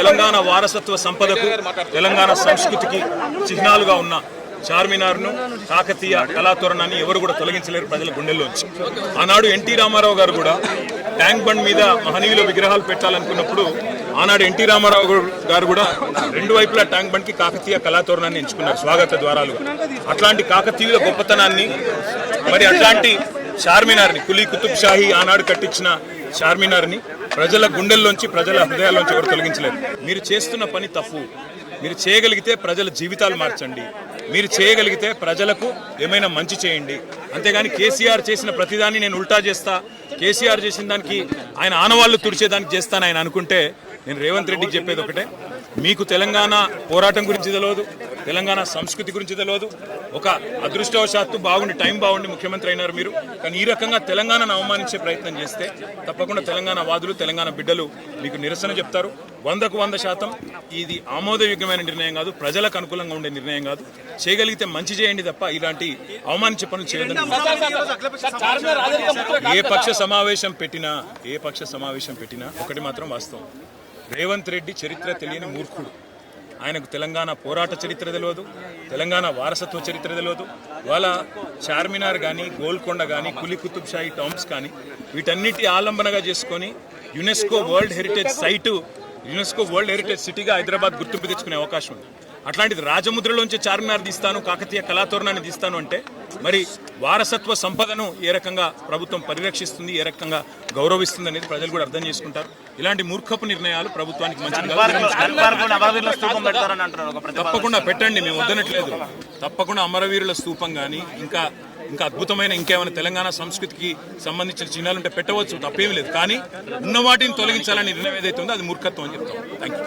తెలంగాణ వారసత్వ సంపదకు తెలంగాణ సంస్కృతికి చిహ్నాలుగా ఉన్న చార్మినార్ను కాకతీయ కళాతోరణాన్ని ఎవరు కూడా తొలగించలేరు ప్రజల గుండెల్లోంచి. ఆనాడు ఎన్టీ రామారావు గారు కూడా ట్యాంక్ బండ్ మీద మహనీయుల విగ్రహాలు పెట్టాలనుకున్నప్పుడు ఆనాడు ఎన్టీ రామారావు గారు కూడా రెండు వైపులా ట్యాంక్ బండ్కి కాకతీయ కళాతోరణాన్ని ఎంచుకున్నారు స్వాగత ద్వారాలుగా. అట్లాంటి కాకతీయుల గొప్పతనాన్ని మరి అట్లాంటి చార్మినార్ని కులీ కుతుబ్ షాహీ ఆనాడు కట్టించిన చార్మినార్ని ప్రజల గుండెల్లోంచి ప్రజల హృదయాల్లోంచి ఎవరు తొలగించలేదు. మీరు చేస్తున్న పని తప్పు. మీరు చేయగలిగితే ప్రజల జీవితాలు మార్చండి. మీరు చేయగలిగితే ప్రజలకు ఏమైనా మంచి చేయండి. అంతేగాని కేసీఆర్ చేసిన ప్రతిదాన్ని నేను ఉల్టా చేస్తా. కేసీఆర్ చేసిన దానికి ఆయన ఆనవాళ్ళు తుడిచేదానికి చేస్తాను ఆయన అనుకుంటే నేను రేవంత్ రెడ్డికి చెప్పేది ఒకటే. మీకు తెలంగాణ పోరాటం గురించి తెలియదు తెలంగాణ సంస్కృతి గురించి తెలియదు ఒక అదృష్టవశాత్తు బాగుండి టైం బాగుండి ముఖ్యమంత్రి అయినారు మీరు. కానీ ఈ రకంగా తెలంగాణను అవమానించే ప్రయత్నం చేస్తే తప్పకుండా తెలంగాణ వాదులు తెలంగాణ బిడ్డలు మీకు నిరసన చెప్తారు. వందకు వంద శాతం ఇది ఆమోదయోగ్యమైన నిర్ణయం కాదు ప్రజలకు అనుకూలంగా ఉండే నిర్ణయం కాదు. చేయగలిగితే మంచి చేయండి తప్ప ఇలాంటి అవమానించే పనులు చేయొద్దని ఏ పక్ష సమావేశం పెట్టినా ఏ పక్ష సమావేశం పెట్టినా ఒకటి మాత్రం వాస్తవం. రేవంత్ రెడ్డి చరిత్ర తెలియని మూర్ఖుడు. ఆయనకు తెలంగాణ పోరాట చరిత్ర తెలియదు తెలంగాణ వారసత్వ చరిత్ర తెలియదు వాళ్ళ చార్మినార్ కానీ గోల్కొండ కానీ కులి కుతుబ్షాయి షాహీ కానీ వీటన్నిటి ఆలంబనగా చేసుకొని UNESCO world heritage site UNESCO world heritage సిటీగా హైదరాబాద్ గుర్తింపు తెచ్చుకునే అవకాశం ఉంది. అట్లాంటిది రాజముద్రలోంచి చార్మినార్ తీస్తాను కాకతీయ కళాతోరణాన్ని తీస్తాను అంటే మరి వారసత్వ సంపదను ఏ రకంగా ప్రభుత్వం పరిరక్షిస్తుంది ఏ రకంగా గౌరవిస్తుంది అనేది ప్రజలు కూడా అర్థం చేసుకుంటారు. ఇలాంటి మూర్ఖపు నిర్ణయాలు ప్రభుత్వానికి మంచిది. తప్పకుండా పెట్టండి మేము వద్దనట్లేదు. తప్పకుండా అమరవీరుల స్తూపం కానీ ఇంకా ఇంకా అద్భుతమైన ఇంకేమైనా తెలంగాణ సంస్కృతికి సంబంధించిన చిహ్నాలు ఉంటే పెట్టవచ్చు తప్పేమీ లేదు. కానీ ఉన్న వాటిని తొలగించాలని నిర్ణయం ఏదైతే ఉందో అది మూర్ఖత్వం అని చెప్తాం. Thank you